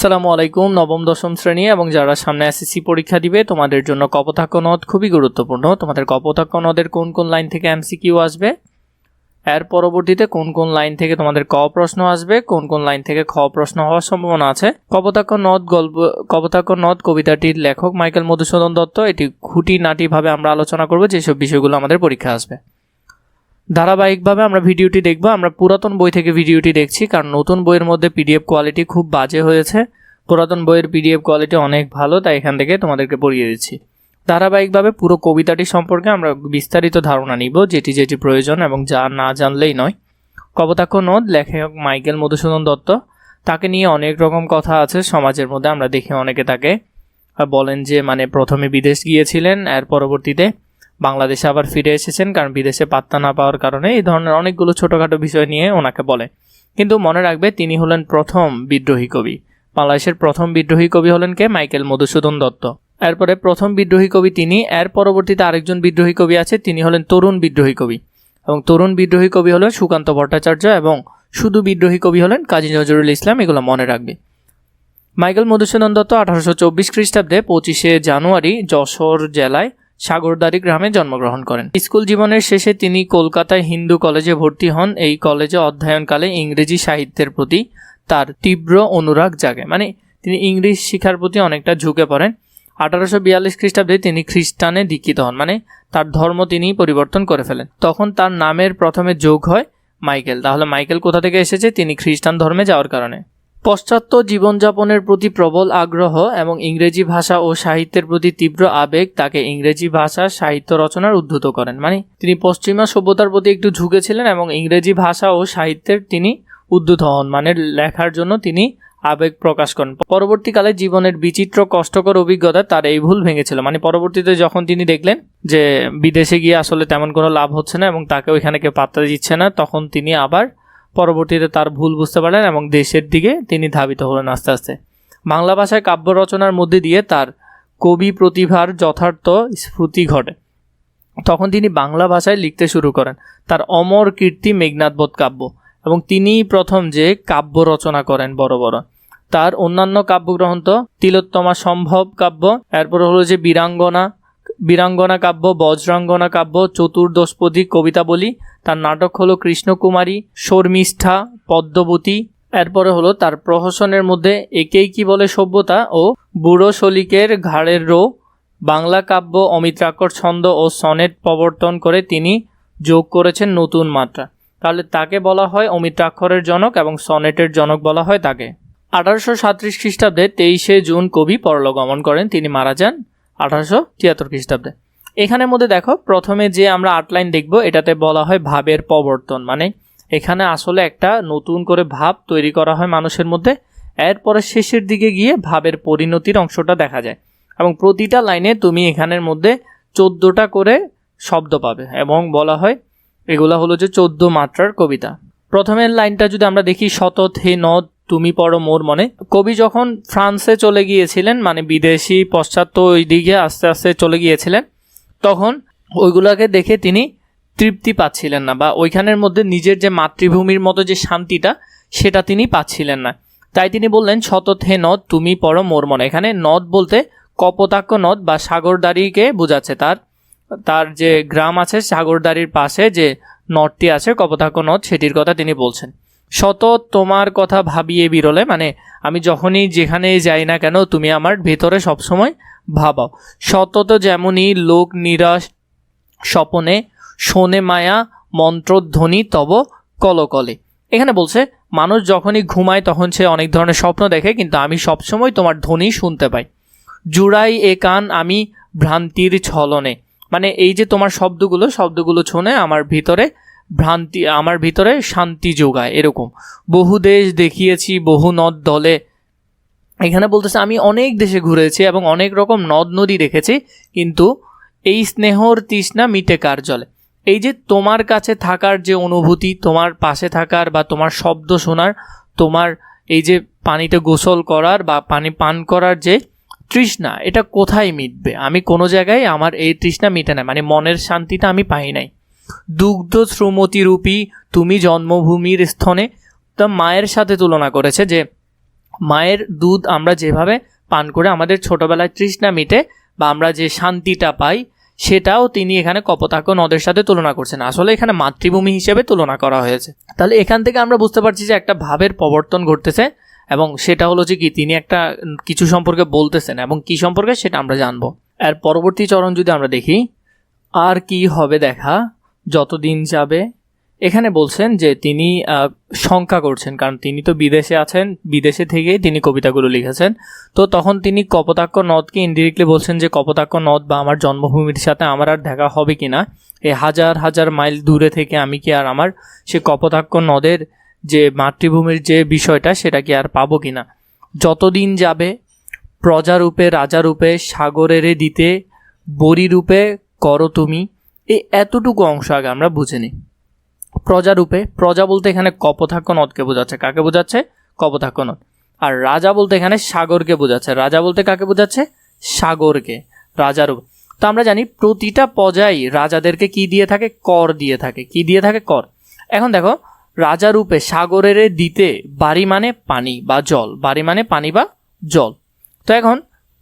সালামু আলাইকুম, নবম, দশম শ্রেণি এবং যারা সামনে এসএসসি পরীক্ষা দিবে, তোমাদের জন্য কপোতাক্ষ নদ খুবই গুরুত্বপূর্ণ। তোমাদের কপোতাক্ষ নদের কোন কোন লাইন থেকে এমসিকিউ আসবে? এর পরবর্তীতে কোন কোন লাইন থেকে তোমাদের ক প্রশ্ন আসবে? কোন কোন লাইন থেকে খ প্রশ্ন হওয়ার সম্ভাবনা আছে? কপোতাক্ষ নদ গল্প কপোতাক্ষ নদ কবিতাটির লেখক মাইকেল মধুসূদন দত্ত। এটি খুঁটিনাটিভাবে আমরা আলোচনা করব, যেসব বিষয়গুলো আমাদের পরীক্ষা আসবে। ধারাবাহিকভাবে আমরা ভিডিওটি দেখব। আমরা পুরাতন বই থেকে ভিডিওটি দেখছি, কারণ নতুন বইয়ের মধ্যে পিডিএফ কোয়ালিটি খুব বাজে হয়েছে। পুরাতন বইয়ের পিডিএফ কোয়ালিটি অনেক ভালো, তাই এখান থেকে তোমাদেরকে পড়িয়ে দিচ্ছি। ধারাবাহিকভাবে পুরো কবিতাটি সম্পর্কে আমরা বিস্তারিত ধারণা নিব, যেটি যেটি প্রয়োজন এবং যা না জানলেই নয়। কবতাক্ষ নদ, লেখক মাইকেল মধুসূদন দত্ত, তাকে নিয়ে অনেক রকম কথা আছে, সমাজের মধ্যে আমরা দেখি অনেকে তাকে বলেন যে মানে প্রথমে বিদেশ গিয়েছিলেন, এর পরবর্তীতে বাংলাদেশে আবার ফিরে এসেছেন কারণ বিদেশে পাত্তা না পাওয়ার কারণে এই ধরনের অনেকগুলো ছোটোখাটো বিষয় নিয়ে ওনাকে বলে। কিন্তু মনে রাখবে, তিনি হলেন প্রথম বিদ্রোহী কবি। বাংলাদেশের প্রথম বিদ্রোহী কবি হলেন কে? মাইকেল মধুসূদন দত্ত। এরপরে প্রথম বিদ্রোহী কবি তিনি, এর পরবর্তীতে আরেকজন বিদ্রোহী কবি আছে, তিনি হলেন তরুণ বিদ্রোহী কবি। এবং তরুণ বিদ্রোহী কবি হলেন সুকান্ত ভট্টাচার্য এবং শুধু বিদ্রোহী কবি হলেন কাজী নজরুল ইসলাম, এগুলো মনে রাখবে। মাইকেল মধুসূদন দত্ত আঠারোশো চব্বিশ খ্রিস্টাব্দে পঁচিশে জানুয়ারি যশোর জেলায় সাগরদারি গ্রামে জন্মগ্রহণ করেন। স্কুল জীবনের শেষে তিনি কলকাতায় হিন্দু কলেজে ভর্তি হন। এই কলেজে অধ্যয়নকালে ইংরেজি সাহিত্যের প্রতি তার তীব্র অনুরাগ জাগে। মানে তিনি ইংলিশ শিখার প্রতি অনেকটা ঝুঁকে পড়েন। আঠারোশো বিয়াল্লিশ খ্রিস্টাব্দে তিনি খ্রিস্টানে দীক্ষিত হন। মানে তার ধর্ম তিনি পরিবর্তন করে ফেলেন। তখন তার নামের প্রথমে যোগ হয় মাইকেল। তাহলে মাইকেল কোথা থেকে এসেছে? তিনি খ্রিস্টান ধর্মে যাওয়ার কারণে। পশ্চাত্য জীবনযাপনের প্রতি প্রবল আগ্রহ এবং ইংরেজি ভাষা ও সাহিত্যের প্রতি তীব্র আবেগ তাকে ইংরেজি ভাষা সাহিত্য রচনার উদ্ধত করেন। মানে তিনি পশ্চিমা সভ্যতার প্রতি একটু ঝুঁকেছিলেন এবং ইংরেজি ভাষা ও সাহিত্যের তিনি উদ্ধত হন মানে লেখার জন্য তিনি আবেগ প্রকাশ করেন। পরবর্তীকালে জীবনের বিচিত্র কষ্টকর অভিজ্ঞতা তার এই ভুল ভেঙেছিল। মানে পরবর্তীতে যখন তিনি দেখলেন যে বিদেশে গিয়ে আসলে তেমন কোনো লাভ হচ্ছে না এবং তাকে ওইখানে কেউ পাত্তা দিচ্ছে না, তখন তিনি আবার পরবর্তীতে তার ভুল বুঝতে পারলেন এবং দেশের দিকে তিনি ধাবিত হলেন আস্তে আস্তে। বাংলা ভাষায় কাব্য রচনার মধ্যে দিয়ে তার কবি প্রতিভার যথার্থ স্ফূর্তি ঘটে। তখন তিনি বাংলা ভাষায় লিখতে শুরু করেন। তার অমর কীর্তি মেঘনাথবোধ কাব্য এবং তিনিই প্রথম যে কাব্য রচনা করেন বড় বড়। তার অন্যান্য কাব্যগ্রন্থ তিলোত্তমা সম্ভব কাব্য, এরপর হলো যে বীরাঙ্গনা বীরাঙ্গনা কাব্য, বজ্রাঙ্গনা কাব্য, চতুর্দশপদী কবিতা বলি। তার নাটক হলো কৃষ্ণকুমারী, শর্মিষ্ঠা, পদ্মবতী। এরপরে হলো তার প্রহসনের মধ্যে একেই কি বলে সভ্যতা ও বুড়ো শলিকের ঘাড়ের রো। বাংলা কাব্য অমিত্রাক্ষর ছন্দ ও সনেট প্রবর্তন করে তিনি যোগ করেছেন নতুন মাত্রা। তাহলে তাকে বলা হয় অমিত্রাক্ষরের জনক এবং সনেটের জনক বলা হয় তাকে। আঠারোশো সাঁত্রিশ খ্রিস্টাব্দে তেইশে জুন কবি পরলোকগমন করেন। তিনি মারা যান আঠারোশো তিয়াত্তর খ্রিস্টাব্দে। এখানের মধ্যে দেখো, প্রথমে যে আমরা আটলাইন দেখব, এটাতে বলা হয় ভাবের প্রবর্তন। মানে এখানে আসলে একটা নতুন করে ভাব তৈরি করা হয় মানুষের মধ্যে। এরপরে শেষের দিকে গিয়ে ভাবের পরিণতির অংশটা দেখা যায়। এবং প্রতিটা লাইনে তুমি এখানের মধ্যে চোদ্দোটা করে শব্দ পাবে এবং বলা হয় এগুলা হলো যে চোদ্দ মাত্রার কবিতা। প্রথমের লাইনটা যদি আমরা দেখি শতত হে নদ তুমি পড়ো মোর মনে। কবি যখন ফ্রান্সে চলে গিয়েছিলেন মানে বিদেশি পশ্চাত্য ওই দিকে আস্তে আস্তে চলে গিয়েছিলেন, তখন ওইগুলোকে দেখে তিনি তৃপ্তি পাচ্ছিলেন না, বা ওইখানের মধ্যে নিজের যে মাতৃভূমির মতো যে শান্তিটা, সেটা তিনি পাচ্ছিলেন না। তাই তিনি বললেন শতত হে নদ, তুমি পড়ো মোর মনে। এখানে নদ বলতে কপোতাক্ষ নদ বা সাগরদারিকে বোঝাচ্ছে। তার তার যে গ্রাম আছে সাগরদারির পাশে যে নদটি আছে, কপোতাক্ষ নদ, সেটির কথা তিনি বলছেন। শত তোমার কথা ভাবিয়ে বিরলে মানে আমি যখনই যেখানে যাই না কেন, তুমি আমার ভেতরে সবসময় ভাবাও। শতত যেমনই লোক নিরাশ স্বপনে, শোনে মায়া, মন্ত্রধ্বনি তব কলকলে। এখানে বলছে, মানুষ যখনই ঘুমায় তখন সে অনেক ধরনের স্বপ্ন দেখে, কিন্তু আমি সবসময় তোমার ধ্বনি শুনতে পাই। জুড়াই এ কান আমি ভ্রান্তির ছলনে। মানে এই যে তোমার শব্দগুলো শব্দগুলো শুনে আমার ভিতরে ভ্রান্তি, আমার ভিতরে শান্তি যোগায়, এরকম। বহু দেশ দেখিয়েছি, বহু নদ দলে। এখানে বলতেছে, আমি অনেক দেশে ঘুরেছি এবং অনেক রকম নদ নদী দেখেছি, কিন্তু এই স্নেহর তৃষ্ণা মিটে কার জলে? এই যে তোমার কাছে থাকার যে অনুভূতি, তোমার পাশে থাকার বা তোমার শব্দ শোনার, তোমার এই যে পানিতে গোসল করার বা পানি পান করার যে তৃষ্ণা, এটা কোথায় মিটবে? আমি কোনো জায়গায় আমার এই তৃষ্ণা মিটে না মানে মনের শান্তিটা আমি পাই নাই। দুগ্ধ শ্রুমতি রূপী তুমি জন্মভূমির স্থনে তা মায়ের সাথে তুলনা করেছে যে মায়ের দুধ আমরা যেভাবে পান করে আমাদের ছোটবেলায় তৃষ্ণা মিটে বা আমরা যে শান্তিটা পাই, সেটাও তিনি এখানে কপোতাক্ষ নদের সাথে তুলনা করছেন। আসলে এখানে মাতৃভূমি হিসেবে তুলনা করা হয়েছে। তাহলে এখান থেকে আমরা বুঝতে পারছি যে একটা ভাবের প্রবর্তন ঘটতেছে এবং সেটা হলো যে কি, তিনি একটা কিছু সম্পর্কে বলতেছেন এবং কি সম্পর্কে সেটা আমরা জানব। আর পরবর্তী চরণ যদি আমরা দেখি, আর কি হবে দেখা? যতদিন যাবে, এখানে বলছেন যে তিনি শঙ্কা করছেন, কারণ তিনি তো বিদেশে আছেন, বিদেশে থেকেই তিনি কবিতাগুলো লিখেছেন। তো তখন তিনি কপোতাক্ষ নদকে ইনডিরেক্টলি বলছেন যে, কপোতাক্ষ নদ বা আমার জন্মভূমির সাথে আমার আর দেখা হবে কি না এই হাজার হাজার মাইল দূরে থেকে আমি কি আর আমার সে কপোতাক্ষ নদের যে মাতৃভূমির যে বিষয়টা, সেটা কি আর পাবো কি না যতদিন যাবে, প্রজারূপে, রাজারূপে, সাগরেরে দিতে বরিরূপে করো তুমি। এই এতটুকু অংশ আগে আমরা বুঝে নিই। প্রজারূপে প্রজা বলতে এখানে কপোতাক্ষ নদকে বোঝাচ্ছে। কাকে বোঝাচ্ছে? কপোতাক্ষ নদ। আর রাজা বলতে এখানে সাগরকে বোঝাচ্ছে। রাজা বলতে কাকে বোঝাচ্ছে? সাগরকে রাজারূপ তো আমরা জানি প্রতিটা প্রজাই রাজাদেরকে কি দিয়ে থাকে? কর দিয়ে থাকে। কি দিয়ে থাকে? কর। এখন দেখো রাজারূপে সাগরের দিতে বাড়ি মানে পানি বা জল। বাড়ি মানে পানি বা জল। তো এখন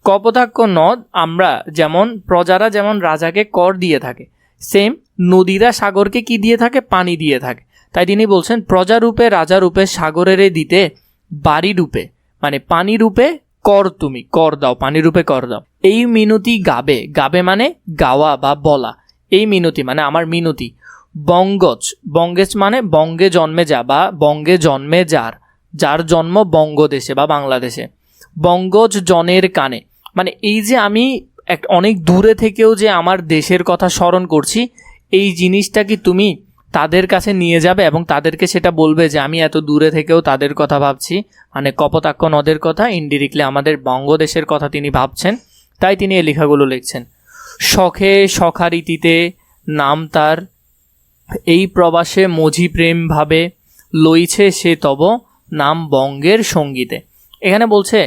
কপোতাক্ষ নদ আমরা যেমন, প্রজারা যেমন রাজাকে কর দিয়ে থাকে সেম নদীরা সাগরকে কি দিয়ে থাকে? পানি দিয়ে থাকে। তাই তিনি বলছেন প্রজারূপে রাজারূপে সাগরের দিতে বাড়ি রূপে মানে পানি রূপে কর তুমি, কর দাও, পানি রূপে কর দাও। এই মিনতি গাবে গাবে মানে গাওয়া বা বলা। এই মিনতি মানে আমার মিনতি। বঙ্গজ, বঙ্গেজ মানে বঙ্গে জন্মে যা বা বঙ্গে জন্মে যার যার জন্ম বঙ্গদেশে বা বাংলাদেশে। বঙ্গজ জনের কানে মানে এই যে আমি এক অনেক দূরে থেকেও যে আমার দেশের কথা স্মরণ করছি, এই জিনিসটা কি তুমি তাদের কাছে নিয়ে যাবে এবং তাদেরকে সেটা বলবে যে আমি এত দূরে থেকেও তাদের কথা ভাবছি? মানে কপতাক্ষ নদের কথা ইনডিরেক্টলি আমাদের বঙ্গদেশের কথা তিনি ভাবছেন, তাই তিনি এই লেখাগুলো লিখছেন। শখে সখারীতিতে নাম তার, এই প্রবাসে মঝি প্রেম ভাবে, লইছে সে তব নাম বঙ্গের সঙ্গীতে। এখানে বলছে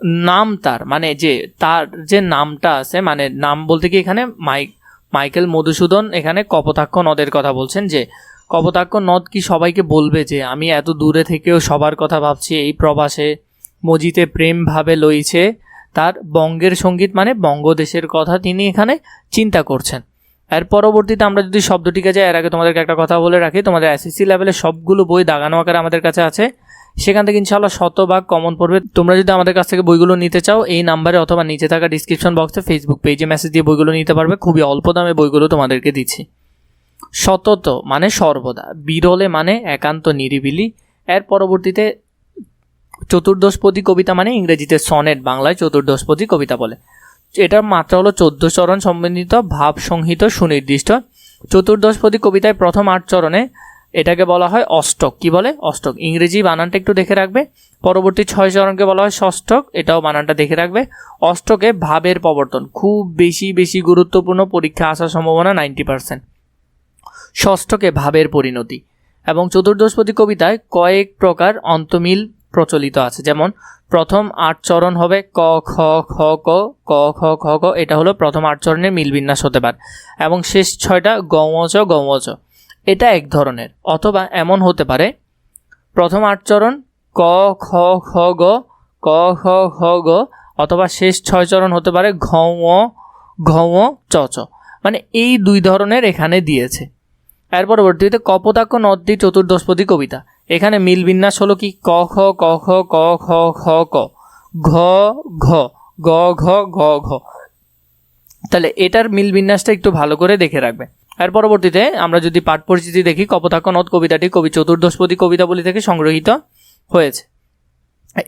নাম তার মানে যে তার যে নামটা আছে মানে নাম বলতে কি এখানে মাইক মাইকেল মধুসূদন এখানে কপোতাক্ষ নদের কথা বলছেন যে, কপোতাক্ষ নদ কি সবাইকে বলবে যে, আমি এত দূরে থেকেও সবার কথা ভাবছি, এই প্রবাসে মজিতে প্রেম ভাবে লইছে, তার বঙ্গের সংগীত মানে বঙ্গদেশের কথা তিনি এখানে চিন্তা করছেন। এর পরবর্তীতে আমরা যদি শব্দটিকে যাই, এর আগে তোমাদেরকে একটা কথা বলে রাখি, তোমাদের এসএসসি লেভেলে সবগুলো বই দাগানো আকারে আমাদের কাছে আছে। সেখান থেকে ইনশাআল্লাহ শতভাগ কমন পড়বে। তোমরা যদি আমাদের কাছ থেকে বইগুলো নিতে চাও, এই নাম্বারে অথবা নিচে থাকা ডিসক্রিপশন বক্সে ফেসবুক পেজে মেসেজ দিয়ে বইগুলো নিতে পারবে। খুবই অল্প দামে বইগুলো তোমাদেরকে দিচ্ছি। সতত মানে সর্বদা, বিরলে মানে একান্ত নিরিবিলি। এর পরবর্তীতে চতুর্দশপদী কবিতা মানে ইংরেজিতে সনেট, বাংলায় চতুর্দশপদী কবিতা বলে। এটার মাত্রা হলো চোদ্দ চরণ সম্বন্ধিত ভাব সংহিত সুনির্দিষ্ট। চতুর্দশপদী কবিতায় প্রথম আট চরণে এটাকে বলা হয় অষ্টক। কি বলে? অষ্টক। ইংরেজি বানানটা একটু দেখে রাখবে। পরবর্তী ছয় চরণকে বলা হয় ষষ্ঠক। এটাও বানানটা দেখে রাখবে। অষ্টকে ভাবের প্রবর্তন। খুব বেশি বেশি গুরুত্বপূর্ণ পরীক্ষা আসার সম্ভাবনা নাইনটি পার্সেন্ট। ষষ্ঠকে ভাবের পরিণতি। এবং চতুর্দশপদী কবিতায় কয়েক প্রকার অন্তমিল প্রচলিত আছে। যেমন, প্রথম আট চরণ হবে ক, খ খ, ক ক, খ খ, ক। এটা হলো প্রথম আট চরণের মিলবিন্যাস হতে পারে। এবং শেষ ছয়টা গমচ গমচ এটা এক ধরনের, অথবা এমন হতে পারে, প্রথম আট চরণ, ক, খ খ, গ, ক, খ খ, গ, অথবা শেষ ছয় চরণ হতে পারে ঘ ঘ চ চ। মানে এই দুই ধরনের এখানে দিয়েছে। এর পরবর্তীতে কপোতাক্ষ নদী চতুর্দশপদী কবিতা। এখানে মিল বিন্যাস হলো কি? ক, খ ক খ ক, খ খ, ক। ঘ ঘ, গ ঘ গ, ঘ। তাহলে এটার মিল বিন্যাসটা একটু ভালো করে দেখে রাখবে। এর পরবর্তীতে আমরা যদি পাঠ পরিচিতি দেখি কপোতাক্ষ নদ কবিতাটি কবি চতুর্দশপদী কবিতাবলী থেকে সংগ্রহীত হয়েছে।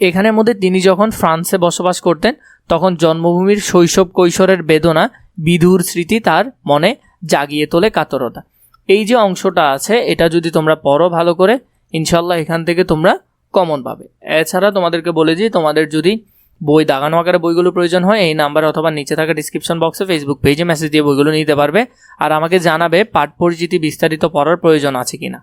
এখানের মধ্যে তিনি যখন ফ্রান্সে বসবাস করতেন, তখন জন্মভূমির শৈশব কৈশোরের বেদনা, বিধুর স্মৃতি তার মনে জাগিয়ে তোলে কাতরতা। এই যে অংশটা আছে, এটা যদি তোমরা পড়ো ভালো করে ইনশাল্লাহ এখান থেকে তোমরা কমন পাবে। এছাড়া তোমাদেরকে বলে যে তোমাদের যদি বই দাগানো আকারে বইগুলো প্রয়োজন হয়, এই নাম্বার অথবা নিচে থাকা ডিসক্রিপশন বক্সে ফেসবুক পেজে মেসেজ দিয়ে বইগুলো নিতে পারবে। আর আমাকে জানাবে পাঠ পরিচিতি বিস্তারিত পড়ার প্রয়োজন আছে কিনা।